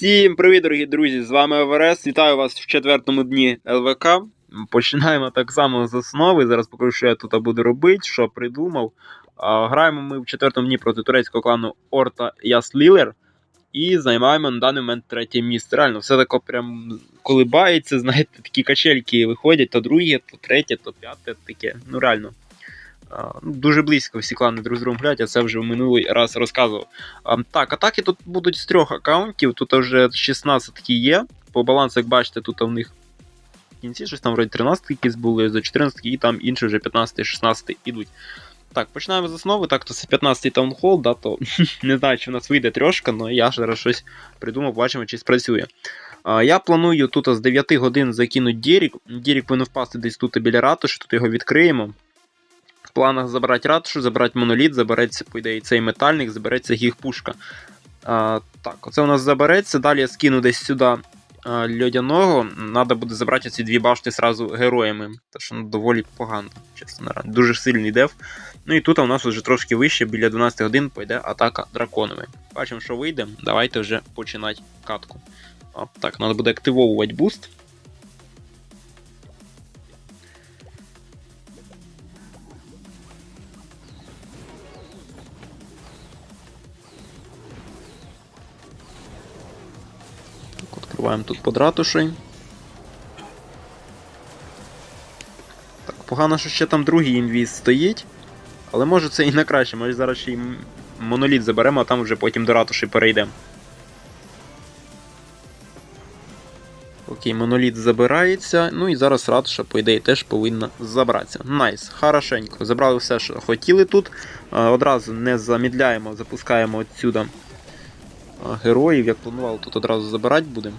Всім привіт, дорогі друзі! З вами Еверест. Вітаю вас в четвертому дні ЛВК. Починаємо так само з основи. Зараз покажу, що я тут буду робити, що придумав. Граємо ми в четвертому дні проти турецького клану Орта Яслілер. І займаємо на даний момент третє місце. Реально, все таке прям колибається. Знаєте, такі качельки виходять, то друге, то третє, то п'яте. Таке. Ну реально. А, ну, Дуже близько всі клани друг з другом грають, я це вже в минулий раз розказував. А, так, атаки тут будуть з трьох аккаунтів, тут вже 16 є. По балансу, як бачите, тут у них в кінці щось там вроді 13 якісь були, за 14 і там інші вже 15 16 ідуть. Так, починаємо з основи. Так, то це 15-й таунхол, да, то не знаю, чи в нас вийде трошка, але я зараз щось придумав, бачимо, чи спрацює. А, я планую тут з 9 годин закинути Дірік. Дірік повинен впасти десь тут біля ратуші, тут його відкриємо. В планах забрати ратушу, забрати моноліт, забереться, по ідеї, цей метальник, забереться гігпушка. А, так, оце у нас забереться. Далі я скину десь сюди а, льодяного. Надо буде забрати ці дві башти сразу героями. Тому що ну, доволі погано, чесно. Дуже сильний деф. Ну і тут у нас вже трошки вище, біля 12 годин пойде атака драконами. Бачимо, що вийде. Давайте вже починати катку. А, так, треба буде активовувати буст. Так, тут под ратушею. Так, погано, що ще там другий інвіз стоїть. Але може це і на краще, може зараз ще й моноліт заберемо, а там вже потім до ратуші перейдемо. Окей, моноліт забирається. Ну і зараз ратуша, по ідеї, теж повинна забратися. Найс, хорошенько. Забрали все, що хотіли тут. Е, Одразу не замідляємо, запускаємо отсюда героїв, як планував, тут одразу забирати будемо.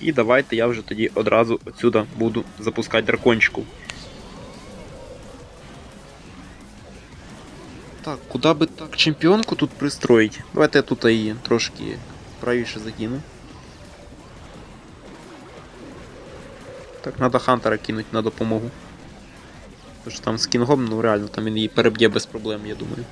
І давайте я вже тоді одразу отсюда буду запускати дракончику. Так, куди би так чемпіонку тут пристроїть? Давайте я тут її трошки правіше закину. Так, треба Хантера кинуть на допомогу. Тож там з кінгом, ну реально, там він її переб'є без проблем, я думаю.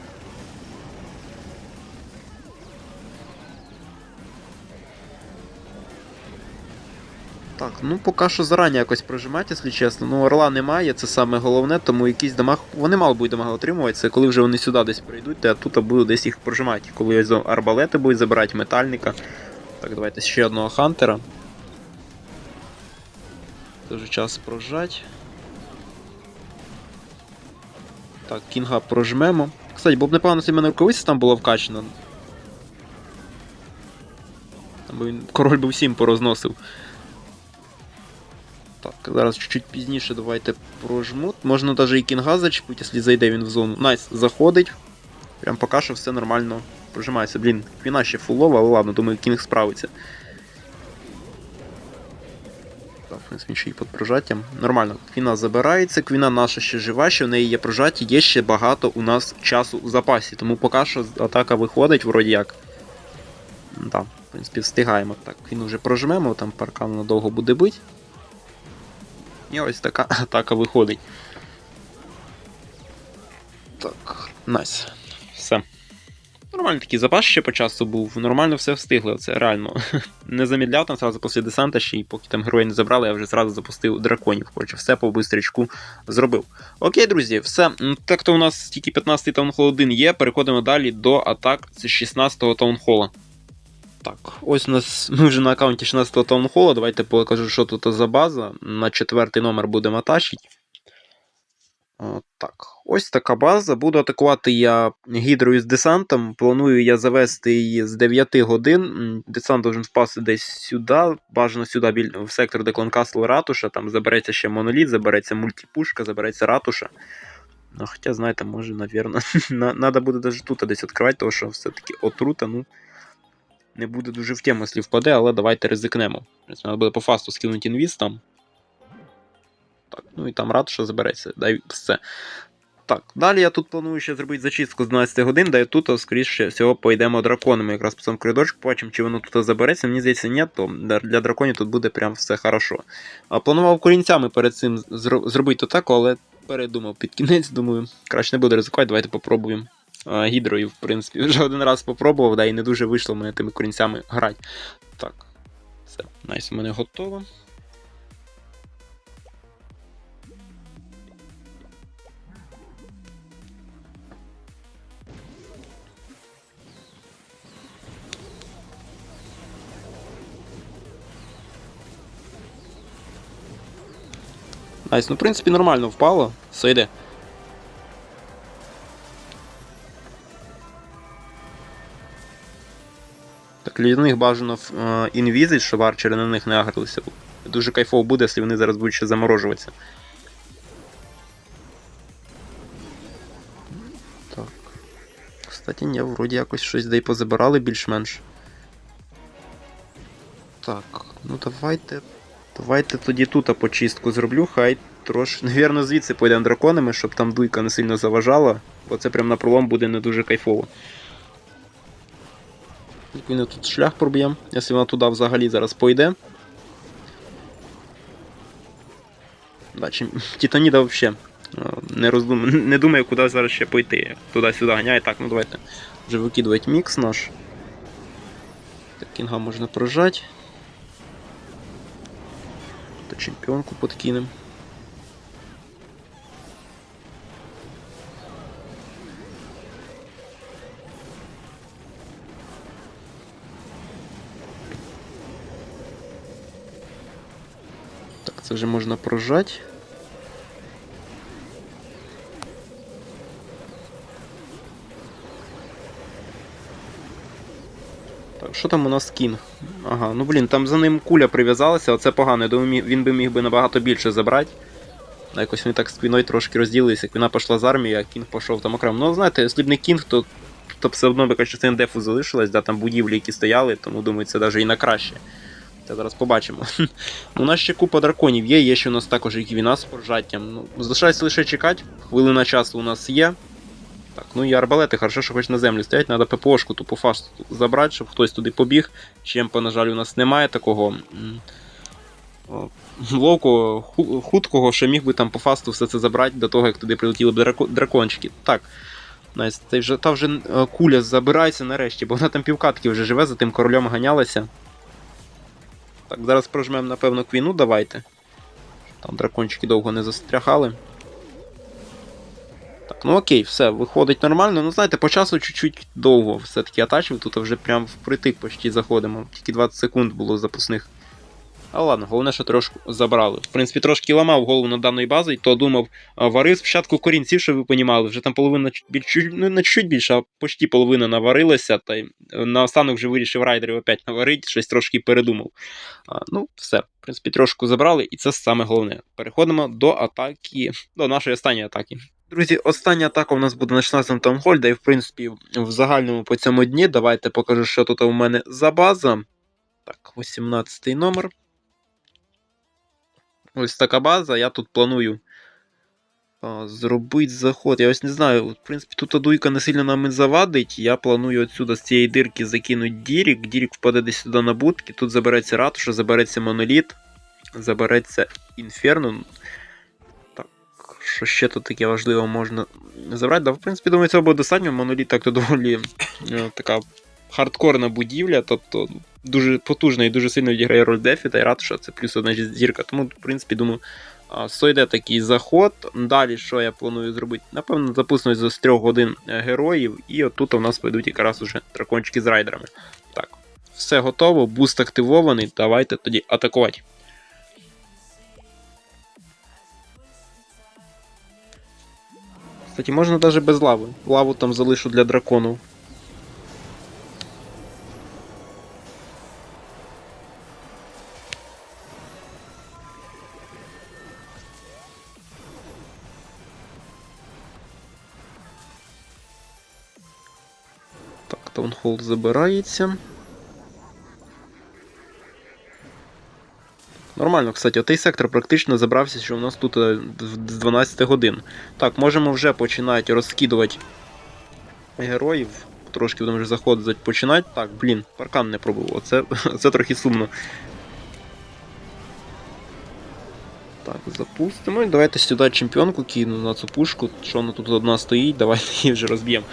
Так, ну поки що зарані якось прожимати, якщо чесно. Ну, орла немає, це саме головне, тому якийсь дамаг. Вони мало будуть дамаг отримувати, це коли вже вони сюди десь прийдуть, я тут буду десь їх прожимати. Коли ось арбалети будуть забирати, метальника. Так, давайте ще одного хантера. Тоже час прожать. Так, кінга прожмемо. Кстати, було б непогано, в мене рукавиця там була вкачана. Там він король би всім порозносив. Так, зараз чуть-чуть пізніше давайте прожму. Можна навіть і кінга зачепити, якщо зайде він в зону. Найс, заходить. Прям поки що все нормально прожимається. Блін, квіна ще фулова, але ладно, думаю, кінг справиться. Так, в принципі, ще під прожаттям. Нормально, квіна забирається, квіна наша ще жива, що в неї є прожаті, є ще багато у нас часу у запасі. Тому поки що атака виходить, вроді як. Да, в принципі, встигаємо. Так, квіну вже прожмемо, там паркан надовго буде бить. І ось така атака виходить. Так, найс. Все. Нормально такий запас ще по часу був. Нормально все встигли. Це реально. Не замідляв там зразу після десанта ще, і поки там герої не забрали, я вже зразу запустив драконів. Коротше, все по бистрячку зробив. Окей, друзі, все. Так то у нас тільки 15-й таунхол 1 є. Переходимо далі до атак з 16-го таунхола. Так, ось у нас ми вже на аккаунті 16-го таунхола. Давайте покажу, що тут за база. На четвертий номер будемо тащити. Так, ось така база. Буду атакувати я гідрою з десантом. Планую я завести її з 9 годин. Десант должен впасти десь сюди. Бажано сюди в сектор, де Кланкасл ратуша. Там забереться ще моноліт, забереться мультипушка, забереться ратуша. Ну, хоча, знаєте, може, навірно, треба буде навіть тут десь відкривати, тому що все-таки отрута, ну. Не буде дуже в тему, якщо впаде, але давайте ризикнемо. Треба буде по фасту скинути інвіз там. Так, ну і там ратуша забереться. Дай все. Так, далі я тут планую ще зробити зачистку з 12 годин, де тут, скоріше всього, поїдемо драконами. Якраз по цьому коридорчику, побачимо, чи воно тут забереться. Мені здається, ні, то для- для драконів тут буде прям все хорошо. А планував корінцями перед цим зробити атаку, але передумав під кінець, думаю, краще не буде ризикувати, давайте попробуємо. Гідрою, в принципі, вже один раз попробував, да, і не дуже вийшло мене тими корінцями грати. Так. Все, найс, у мене готово. Найс, ну в принципі нормально впало. Все йде. Для них бажано е, інвізить, щоб арчери на них не агрилися. Дуже кайфово буде, якщо вони зараз будуть ще заморожуватися. Так. Кстати, ні, вроді якось щось де й позабирали більш-менш. Так, ну давайте. Давайте тоді тут почистку зроблю, хай трошки. Навірно, звідси пойдемо драконами, щоб там дуйка не сильно заважала, бо це прям на пролом буде не дуже кайфово. Як він тут шлях проб'ємо, якщо вона туди взагалі зараз пойде. Да. Титаніда взагалі не роздум... не думає, куди зараз ще пойти. Туди-сюди ганяє. Так, ну давайте вже викидувати мікс наш. Так, кінга можна прожати. Та чемпіонку подкинемо. Це вже можна прожати. Що там у нас кінг? Ага, ну блін, там за ним куля прив'язалася, оце погано. Я думаю, він би міг би набагато більше забрати. Якось вони так спиною трошки розділилися, як вона пішла з армії, а кінг пішов там окремо. Ну, знаєте, не кінг, то, то все одно б якась частина дефу залишилась, да, там будівлі, які стояли, тому думаю, це навіть і на краще. Це зараз побачимо. у нас ще купа драконів є, є ще у нас також і квіна з поржаттям. Ну, залишається лише чекати. Хвилина часу у нас є. Так, ну і арбалети, хорошо, що хоч на землі стоять, треба ППОшку тупо фасту забрати, щоб хтось туди побіг. Чемпа, на жаль, у нас немає такого. Ловкого, хуткого, що міг би там по фасту все це забрати до того, як туди прилетіли б дракончики. Так. Найс, та вже е, куля забирається нарешті, бо вона там півкатки вже живе, за тим королем ганялася. Так, зараз прожмемо, напевно, квіну, давайте. Там дракончики довго не застрягали. Так, ну окей, все, виходить нормально. Ну, знаєте, по часу чуть-чуть довго все-таки атачив, тут вже прям впритик почти заходимо. Тільки 20 секунд було запасних. А ладно, головне, що трошки забрали. В принципі, трошки ламав голову над даною базою, то думав, варив спочатку корінців, щоб ви понімали, вже там половина ну, не чуть більше, а почти половина наварилася, та й наостанок вже вирішив райдерів опять наварити, щось трошки передумав. А, ну, все, в принципі, трошку забрали, і це саме головне. Переходимо до атаки, до нашої останньої атаки. Друзі, остання атака у нас буде на 16 таунхолі, да і в принципі в загальному по цьому дні. Давайте покажу, що тут у мене за база. Так, 18 номер. Ось така база. Я тут планую зробити заход. Я ось не знаю. В принципі, тут адуйка не сильно нам і завадить. Я планую отсюда з цієї дирки закинути Дірік. Дірік впаде десь сюди на будки. Тут забереться ратуша, забереться моноліт, забереться інферно. Так, що ще тут таке важливе можна забрати? Да, в принципі, думаю, цього буде достатньо. Моноліт так то доволі е, така хардкорна будівля, тобто дуже потужна і дуже сильно відіграє роль Дефі та й ратуша, це плюс одна зірка. Тому, в принципі, думаю, сойде такий заход. Далі, що я планую зробити? Напевно, запустимо з 3 годин е, героїв, і отут у нас пойдуть якраз уже дракончики з райдерами. Так, все готово, буст активований. Давайте тоді атакувати. Кстати, можна навіть без лави. Лаву там залишу для дракону. Таунхол забирається. Нормально, кстати, отей сектор практично забрався, що у нас тут е, з 12 годин. Так, можемо вже починати розкидувати героїв. Трошки будемо вже заходити починати. Так, блін, паркан не пробував. Оце, це трохи сумно. Так, запустимо. Давайте сюди чемпіонку кину на цю пушку. Що вона тут одна стоїть, давайте її вже розб'ємо.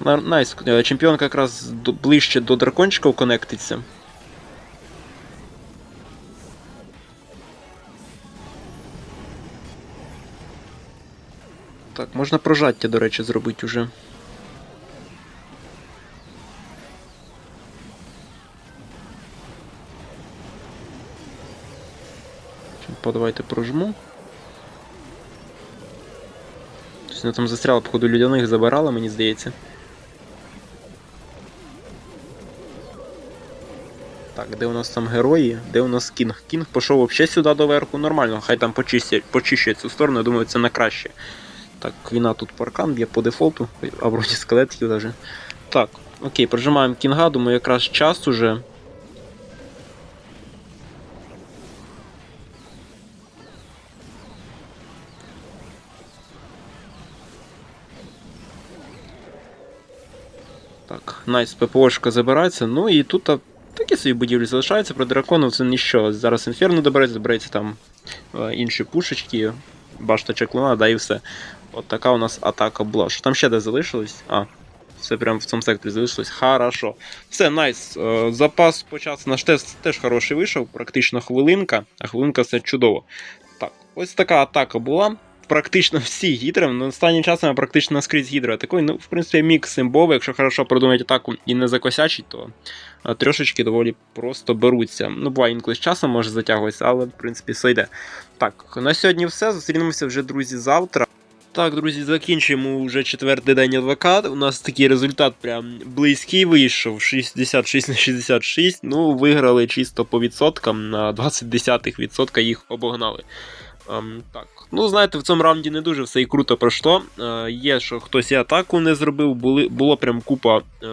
Найс. Е, Чемпіонка якраз ближче до дракончиків конектиться. Так, можна прожаття, до речі, зробити уже. По, давайте прожму. Щось вона там застряла, походу, людяних забирала, мені здається. Так, де у нас там герої? Де у нас кінг? Кінг пішов взагалі сюди доверху, нормально, хай там почистять, почищать цю сторону, я думаю, це на краще. Так, війна тут паркан б'є по дефолту, а вроді скелетів даже. Так, окей, прожимаємо кінга, думаю, якраз час уже. Так, найс, ППОшка забирається. Ну і тут такі собі будівлі залишаються, про драконів це ніщо. Зараз інферно добереться, добереться там е, інші пушечки, башта чеклуна, да і все. От така у нас атака була. Що там ще де залишилось? А, все прямо в цьому секторі залишилось. Хорошо. Все, найс. Е, Запас по часу наш тест теж хороший вийшов, практично хвилинка, а хвилинка це чудово. Так, ось така атака була. Практично всі гідри, ну останнім часом я практично скрізь гідра такий. Ну, в принципі, мікс імбовий, якщо хорошо продумати атаку і не закосячить, то трьошечки доволі просто беруться. Ну, буває інколи з часом може затягуватися, але в принципі все йде. Так, на сьогодні все. Зустрінемося вже, друзі, завтра. Так, друзі, закінчуємо вже четвертий день ЛВК. У нас такий результат прям близький вийшов. 66 на 66. Ну, виграли чисто по відсоткам. На 20 десятих відсотка їх обогнали. Ем, так. Ну, знаєте, в цьому раунді не дуже все і круто пройшло. Е, є, що хтось і атаку не зробив, були, було прям купа е,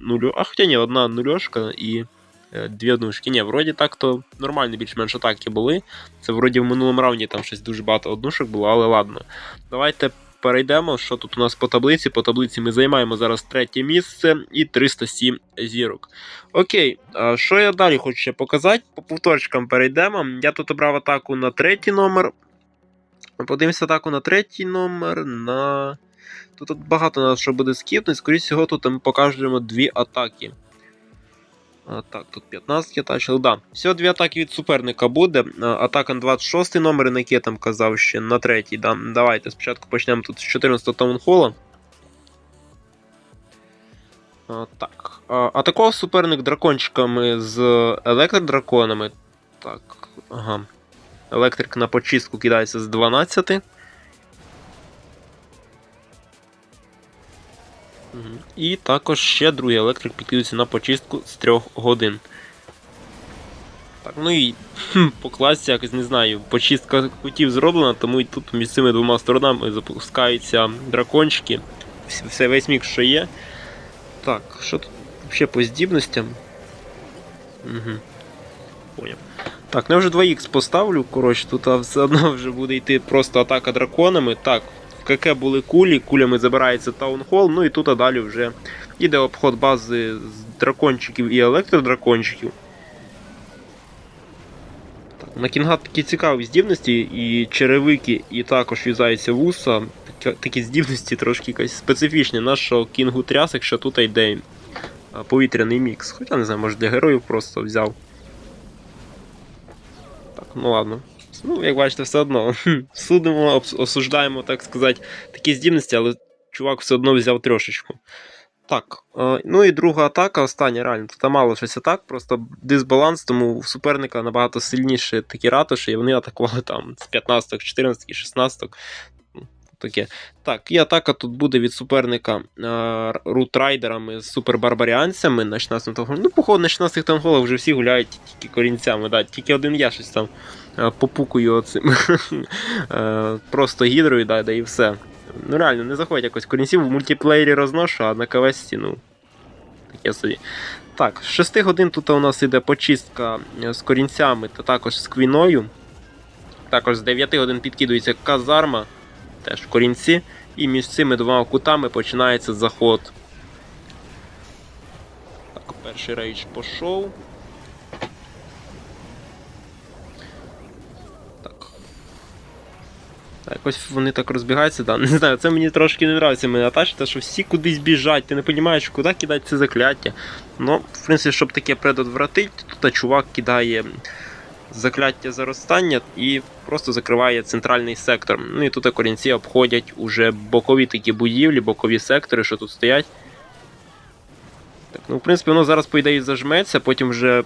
нулю. А хоча ні, одна нульошка і дві однушки. Ні, вроді так то нормальні більш-менш атаки були. Це вроді в минулому раунді там щось дуже багато однушок було, але ладно. Давайте перейдемо. Що тут у нас по таблиці? По таблиці ми займаємо зараз третє місце і 307 зірок. Окей, а що я далі хочу ще показати? По повторчикам перейдемо. Я тут обрав атаку на третій номер. Подивимося атаку на третій номер. на... Тут багато нас що буде скіпнути. Скоріше всього, тут ми покажемо дві атаки. А, так, тут 15 я тачили. Да. Всього дві атаки від суперника буде. Атака на 26 номер, на який я там казав ще на третій. Да. Давайте спочатку почнемо тут з 14 таунхола. Так. А, атакував суперник дракончиками з електродраконами. Так, ага. Електрик на почистку кидається з 12. І також ще другий електрик підкидується на почистку з 3 годин. Так, ну і по класі якось не знаю. Почистка кутів зроблена, тому і тут між цими двома сторонами запускаються дракончики. Все весь мікс, що є. Так, що тут взагалі по здібностям? Угу. Поняв. Так, ну я вже 2х поставлю, коротше, тут все одно вже буде йти просто атака драконами. Так, в КК були кулі, кулями забирається таунхол, ну і тут а далі вже йде обход бази з дракончиків і електродракончиків. Так, на кінга такі цікаві здібності, і черевики, і також в'язаються вуса. Такі, здібності трошки якось специфічні. Нашого кінгу тряс, якщо тут йде повітряний мікс. Хоча не знаю, може для героїв просто взяв. Так, ну ладно. Ну, як бачите, все одно. Судимо, осуждаємо, так сказати, такі здібності, але чувак все одно взяв трошечку. Так, е, ну і друга атака, остання, реально, тут мало щось атак, просто дисбаланс, тому у суперника набагато сильніші такі ратуші, і вони атакували там з 15, 14, 16. Ну, Таке. Так, і атака тут буде від суперника е, рутрайдерами з супербарбаріанцями на 16 танголі. Ну, походу, на 16 танголах вже всі гуляють тільки корінцями. Да. Тільки один я щось там попукую оцим е, просто гідрою, да, да і все. Ну реально, не заходять якось корінців в мультиплеєрі розношу, а на КВС, ну. Таке собі. Так, з 6 годин тут у нас іде почистка е, з корінцями та також з квіною. Також з 9 годин підкидується казарма, теж корінці. І між цими двома кутами починається заход. Так, перший рейдж пішов. Так, вони так розбігаються, да. Не знаю, це мені трошки не подобається мене атачі, те, що всі кудись біжать, ти не розумієш, куди кидати це закляття. Ну, в принципі, щоб таке предотвратити, тут чувак кидає закляття заростання і просто закриває центральний сектор. Ну і тут корінці обходять уже бокові такі будівлі, бокові сектори, що тут стоять. Так, ну, в принципі, воно зараз, по ідеї, зажметься, потім вже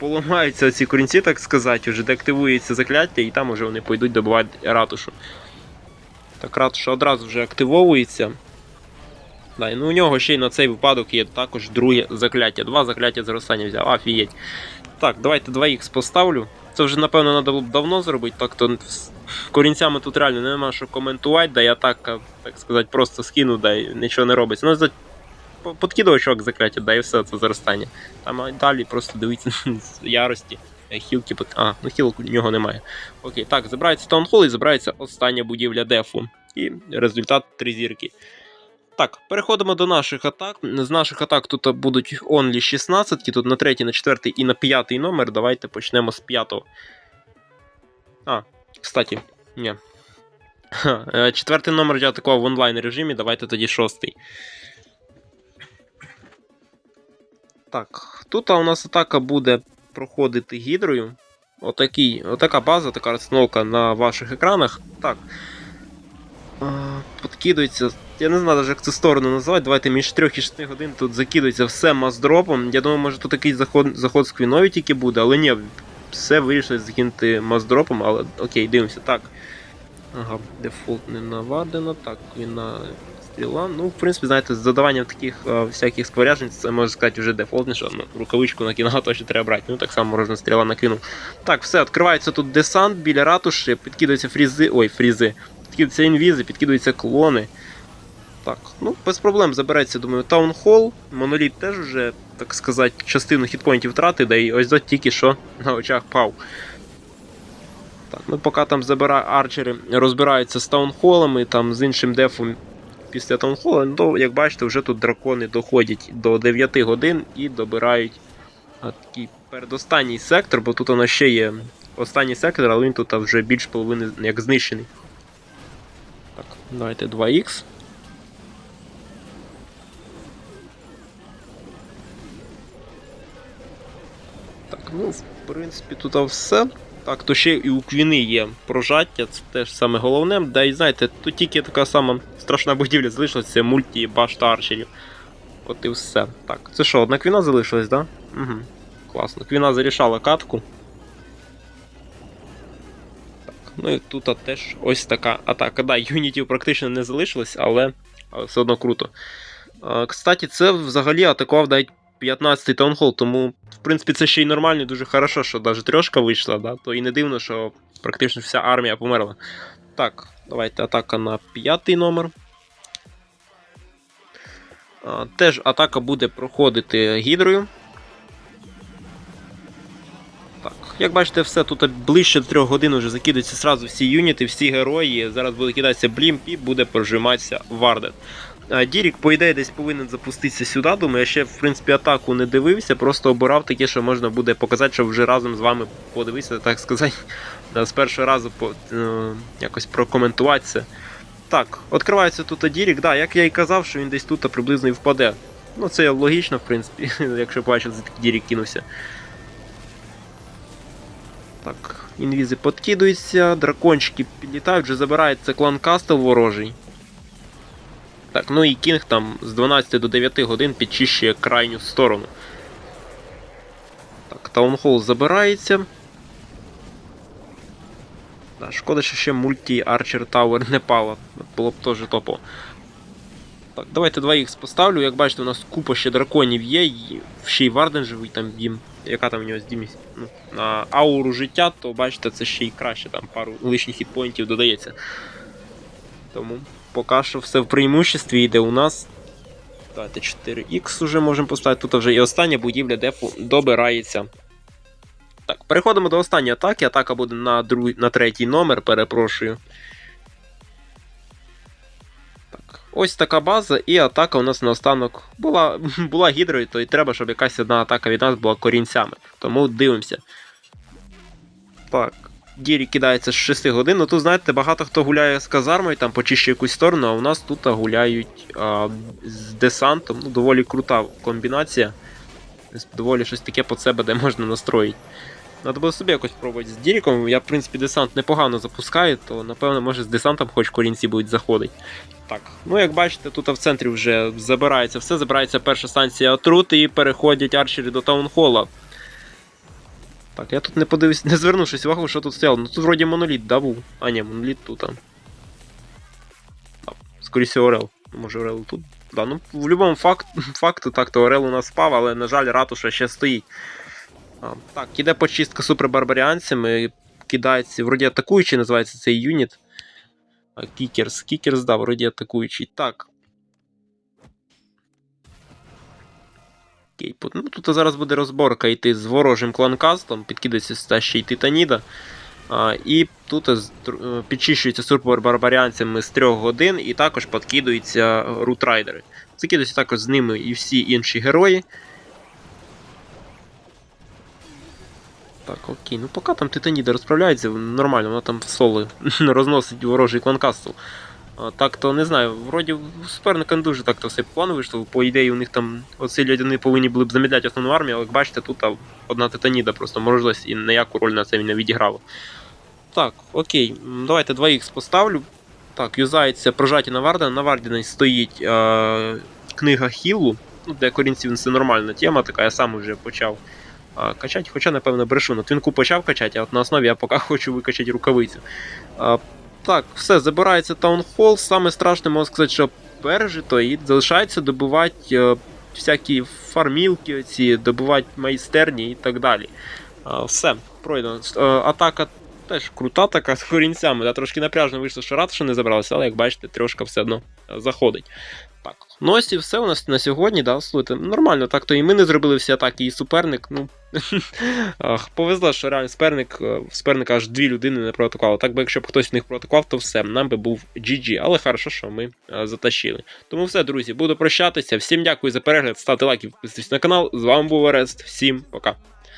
поламаються ці корінці, так сказати, вже деактивується закляття, і там вже вони пойдуть добивати ратушу. Так, ратуша одразу вже активовується. Да, ну у нього ще й на цей випадок є також друге закляття. Два закляття зростання взяв. Афієть. Так, давайте 2х поставлю. Це вже, напевно, треба було б давно зробити, так то корінцями тут реально нема що коментувати, да я так, так сказати, просто скину, да і нічого не робиться. Ну, подкидував чувак да і все це зростання. Там а далі просто дивіться з ярості. е, Хілки пот- А, ну хілок у нього немає. Окей, так, забирається таунхол і забирається остання будівля дефу. І результат три зірки. Так, переходимо до наших атак. З наших атак тут будуть онлі 16, тут на третій, на четвертий і на п'ятий номер. Давайте почнемо з п'ятого. А, кстати, ні. Е, Четвертий номер я атакував в онлайн режимі, давайте тоді шостий. Так, тут у нас атака буде проходити гідрою. Отакий, отака база, така розстановка на ваших екранах. Так. Подкидується. Я не знаю, навіть, як цю сторону називати. Давайте між 3 і 6 годин тут закидується все маздропом. Я думаю, може тут такий заход, заход з квінові тільки буде, але ні, все вирішили закинути маздропом, але окей, дивимося. Так. Ага, дефолт не наведено. Так, квіна стріла. Ну, в принципі, знаєте, з додаванням таких а, всяких споряджень, це можна сказати вже дефолтніше. Ну, рукавичку накинув, точно треба брати. Ну так само можна стріла накинув. Так, все, відкривається тут десант біля ратуші, підкидаються фрізи. Ой, фрізи. Підкидаються інвізи, підкидаються клони. Так, ну, без проблем забереться, думаю, таунхол. Моноліт теж вже, так сказати, частину хітпоінтів втратив, да і ось до тільки що на очах пав. Так, ну поки там забирає арчери, розбираються з таунхолами, там з іншим дефом після таунхола, ну, то, як бачите, вже тут дракони доходять до 9 годин і добирають такий передостанній сектор, бо тут у нас ще є останній сектор, але він тут вже більш половини як знищений. Так, давайте 2х. Так, ну, в принципі, тут все. Так, то ще і у Квіни є прожаття, це теж саме головне. Да і знаєте, тут тільки така сама страшна будівля залишилася, це мульті башта арчерів. От і все. Так, це що, одна квіна залишилась, да? Угу. Класно. Квіна зарішала катку. Так, ну і тут теж ось така атака. Да, юнітів практично не залишилось, але, але все одно круто. Кстати, це взагалі атакував навіть 15-й таунхол, тому, в принципі, це ще й нормально, дуже хорошо, що навіть трьошка вийшла, да? то і не дивно, що практично вся армія померла. Так, давайте атака на п'ятий номер. А, теж атака буде проходити гідрою. Так, як бачите, все тут ближче до 3 годин вже закидаються сразу всі юніти, всі герої. Зараз буде кидатися блімп і буде прожиматися Варден. Дірік, по ідеї, десь повинен запуститися сюди. Думаю, я ще, в принципі, атаку не дивився, просто обирав таке, що можна буде показати, щоб вже разом з вами подивитися, так сказати, з першого разу по, е, якось прокоментувати це. Так, відкривається тут Дірік, да, як я і казав, що він десь тут приблизно і впаде. Ну, це логічно, в принципі, якщо бачив, звідки Дірік кинувся. Так, інвізи подкидуються, дракончики підлітають, вже забирається клан Кастел ворожий. Так, ну і Кінг там з 12 до 9 годин підчищує крайню сторону. Так, Таунхол забирається. Да, шкода, що ще мульті Archer Tower не пала. Було б теж топово. Так, давайте 2х поставлю. Як бачите, у нас купа ще драконів є, і ще й Варден живий там їм. Яка там у нього здібність? Ну, на ауру життя, то бачите, це ще й краще, там пару лишніх хітпоінтів додається. Тому поки що все в преимуществі йде у нас. Давайте 4х вже можемо поставити. Тут вже і остання будівля дефу добирається. Так, переходимо до останньої атаки. Атака буде на друг... на третій номер, перепрошую. Так, ось така база, і атака у нас наостанок була була гідрою, то й треба, щоб якась одна атака від нас була корінцями. Тому дивимося. Так, дірі кидається з 6 годин. Ну тут, знаєте, багато хто гуляє з казармою, там почищує якусь сторону, а у нас тут гуляють а, з десантом. Ну, доволі крута комбінація. Доволі щось таке під себе, де можна настроїти. Надо було собі якось пробувати з Діріком. Я, в принципі, десант непогано запускаю, то напевно, може з десантом хоч корінці будуть заходити. Так, ну як бачите, тут в центрі вже забирається все, забирається перша станція отрути і переходять арчери до таунхола. Так, я тут не подивився, не звернув щось увагу, що тут стояло. Ну тут вроді моноліт, да, був. А ні, моноліт тут. А. А, Скоріше Орел. Може Орел тут. Да, ну в будь-якому факт, факту так, то Орел у нас впав, але, на жаль, ратуша ще стоїть. А, так, іде почистка супербарбаріанцями. Кидається, вроді атакуючий називається цей юніт. Кікерс. Кікерс, да, вроді атакуючий. Так. Окей, ну тут зараз буде розборка йти з ворожим кланкастом, підкидається сюди ще й Титаніда. А, і тут е, підчищується супербарбаріанцями з 3 годин, і також підкидуються рутрайдери. Закидуються також з ними і всі інші герої. Так, окей, ну поки там Титаніда розправляється, нормально, вона там в соло розносить ворожий кланкастл. Так то не знаю, вроді суперника дуже так то все плану вийшло. По ідеї, у них там оці люди повинні були б замідляти основну армію, але як бачите, тут одна Титаніда просто морожилась і ніяку роль на це він не відіграла. Так, окей, давайте 2х поставлю. Так, юзається прожаті на Вардена. На Вардена стоїть е, книга Хіллу. Ну, для корінців це нормальна тема, така я сам вже почав а, качати, хоча, напевно, брешу. На твінку почав качати, а от на основі я поки хочу викачати рукавицю. А, так, все, забирається таунхол. Саме страшне можна сказати, що пережито, і залишається добувати е, всякі фармілки, оці, добувати майстерні і так далі. Е, все, пройдено. Е, атака теж крута така з корінцями. Да, трошки напряжно вийшло, що ратуша не забралася, але як бачите, трошки все одно е, заходить. Ну ось і все у нас на сьогодні, да, слухайте, нормально, так то і ми не зробили всі атаки, і суперник, ну. ах, Повезло, що реально суперник, е, суперника аж дві людини не проатакували. Так би якщо б хтось з них проатакував, то все, нам би був GG. Але хорошо, що ми е, затащили. Тому все, друзі, буду прощатися. Всім дякую за перегляд, ставте лайки, підписуйтесь на канал. З вами був Арест. Всім пока.